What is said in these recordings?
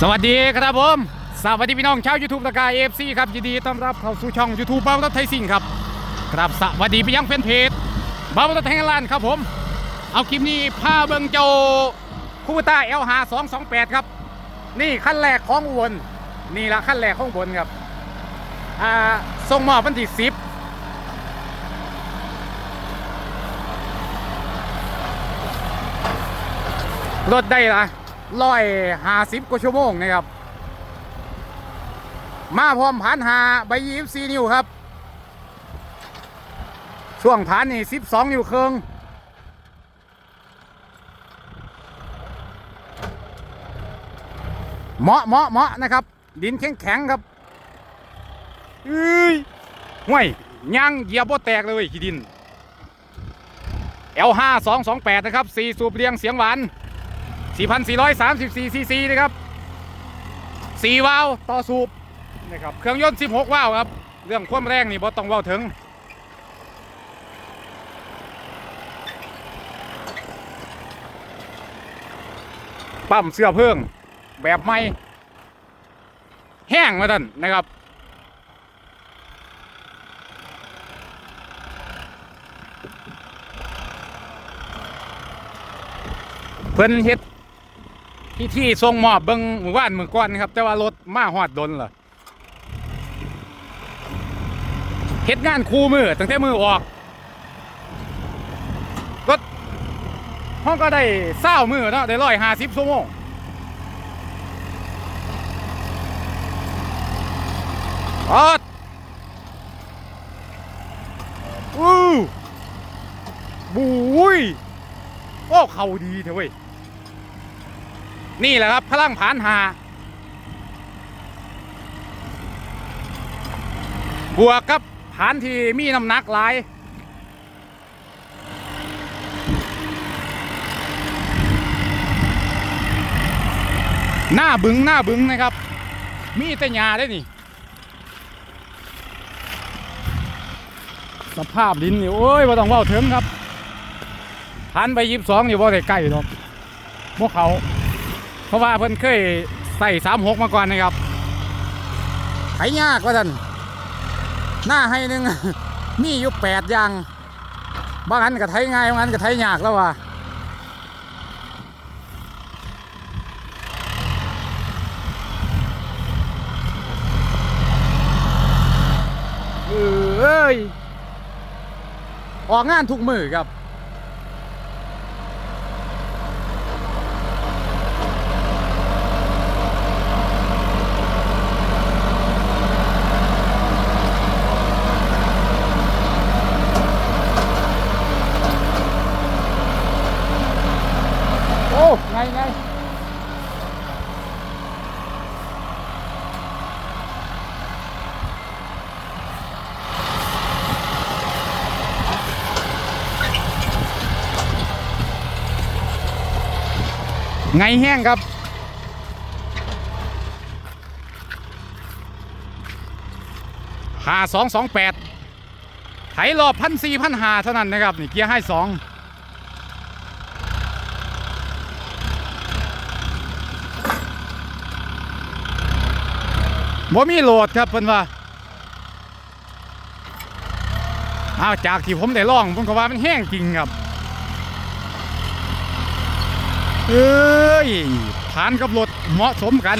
สวัสดีครับผม สวัสดีพี่น้องชาวยูทูบตะกายเอฟซีครับยินดีต้อนรับเข้าสู่ช่องยูทูบบ้าวัฒไทยสิ่งครับ ครับสวัสดีไปยังแฟนเพจบ้าวัฒไทยลานครับผม เอาคลิปนี้พาเบิงเจ้าคูเปต้าเอลหาสองสองแปดครับ นี่ขั้นแรกของอุบลนี่ละขั้นแรกของอุบลครับ อ่าส่งมอบวันที่สิบรถได้ละ ร้อยห้าสิบกว่าชั่วโมงนะครับ มาพร้อมผ่านหาใบยี่สิบสี่นิ้วครับ ช่วงผ่านนี่สิบสองนิ้วครึ่งเหมาะเหมาะเหมาะนะครับ ดินแข็งแข็งครับเอ้ยห่วยย่างเหยียบบ่แตกเลยขี้ดิน L5 228 นะครับ4สูบเรียงเสียงหวาน 4,434ซีซีนะครับ4วาล์วต่อสูบนะครับเครื่องยนต์ 16 วาล์วครับ เรื่องความแรงนี่บ่ต้องเว้าถึงปั๊มเสื้อเพิ่งแบบใหม่แห้งมาท่านนะครับเพิ่นเฮ็ด ที่ที่ส่งมอบเบิงหมู่บ้านเมือก่อนนะครับ แต่ว่ารถมาฮอดดนล่ะเฮ็ดงานคู่มือตั้งแต่มือออกรถห้องก็ได้เศร้ามือเนาะได้ร้อยห้าสิบชั่วโมงออดอู้บุยโอ้เขาดีเถอะเว้ย นี่แหละครับพลังผานหา บวกกับผานที่มีน้ำหนักหลายหน้าบึงหน้าบึงนะครับ มีแต่หญ้าได้นี่ สภาพดินนี่โอ้ยว่าต้องเว่าถึงครับพันไปยิบสองนี่บ่ได้ใกล้หรอกพวกเขา เพราะว่าเพิ่นเคยใส่สามหกมาก่อนนะครับไถยากว่าท่านหน้าให้หนึ่งมีอยู่แปดอย่าง บางอันก็ไถง่ายบางอันก็ไถยากแล้วว่ะเอ้ย ออกงานทุกมือครับ ไงไงไงแห้งครับ หาสองสองแปดไถรอบพันสี่พันหาเท่านั้นนะครับ นี่เกียร์ให้สอง บ่มีโหลดครับเพิ่นว่าอาจากที่ผมได้ลองผมก็ว่ามันแห้งจริงครับเอ้ยผ่านกับรถเหมาะสมกัน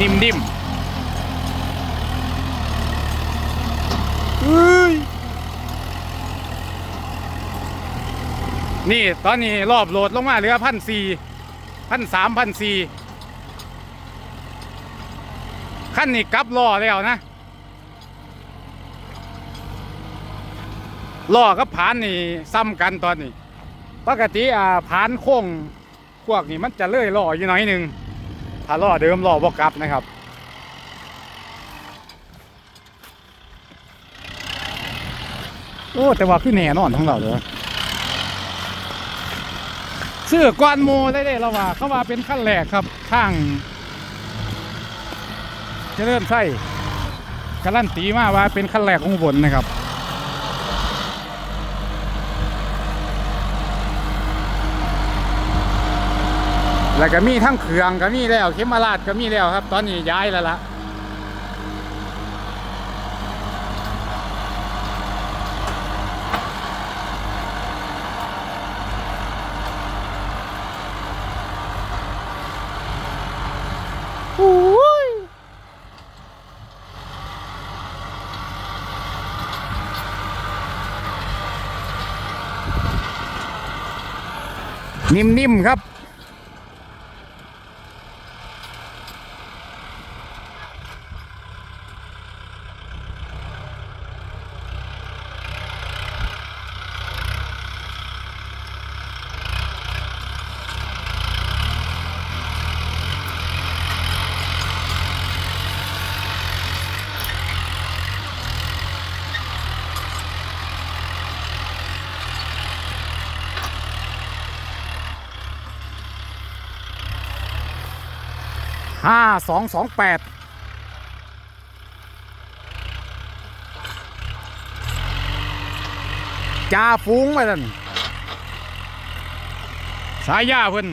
นิ่มดิมเอ้ยนี่ตอนนี้รอบโหลดลงมาเหลือพันสี่พันสามพันสี่ขั้นนี้กลับล้อแล้วนะล้อกับผานนี่ซ้ำกันตอนนี้ ปกติอ่าผานโค้งพวกนี้มันจะเลื่อยล้ออยู่หน่อยหนึ่ง ถ้าล่อเดิมล่อบ่กลับนะครับโอ้แต่ว่าคือแน่นอนของเราเลยซื้อกวนโมได้เลยเราว่า เขาว่าเป็นขั้นแรกครับข้างเจะเริ่มใช่การันตีมาว่าเป็นขั้นแรกของอุบลนะครับ แล้วก็มีทั้งเขืองก็มีแล้วเข็มมาราดก็มีแล้วครับ ตอนนี้ย้ายแล้วล่ะโอ้ยนิ่มๆครับ ห้าสองสองแปดจ่าฟูงมาท่นสายยาเพิ่น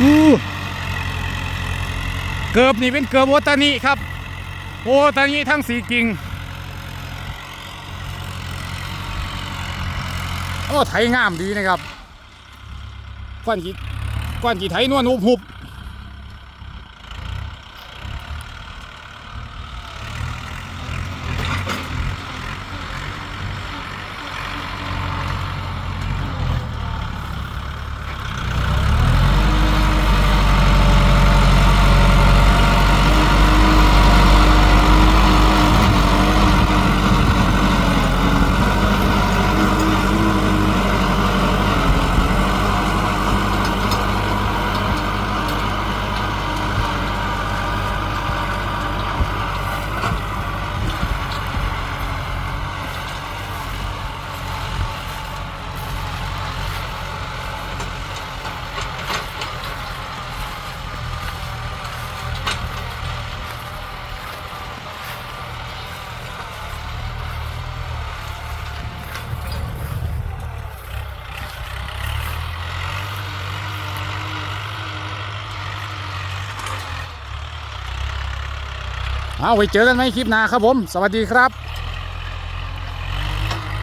อู้ เกิบนี่เป็นเกิบโอตานิครับ โอตานิทั้งสีกิ่งโอ้ไถงามดีนะครับก้อนจีก้อนจีไถนวลหุบหุบ เอาไว้เจอกันไหมคลิปหน้าครับผม สวัสดีครับ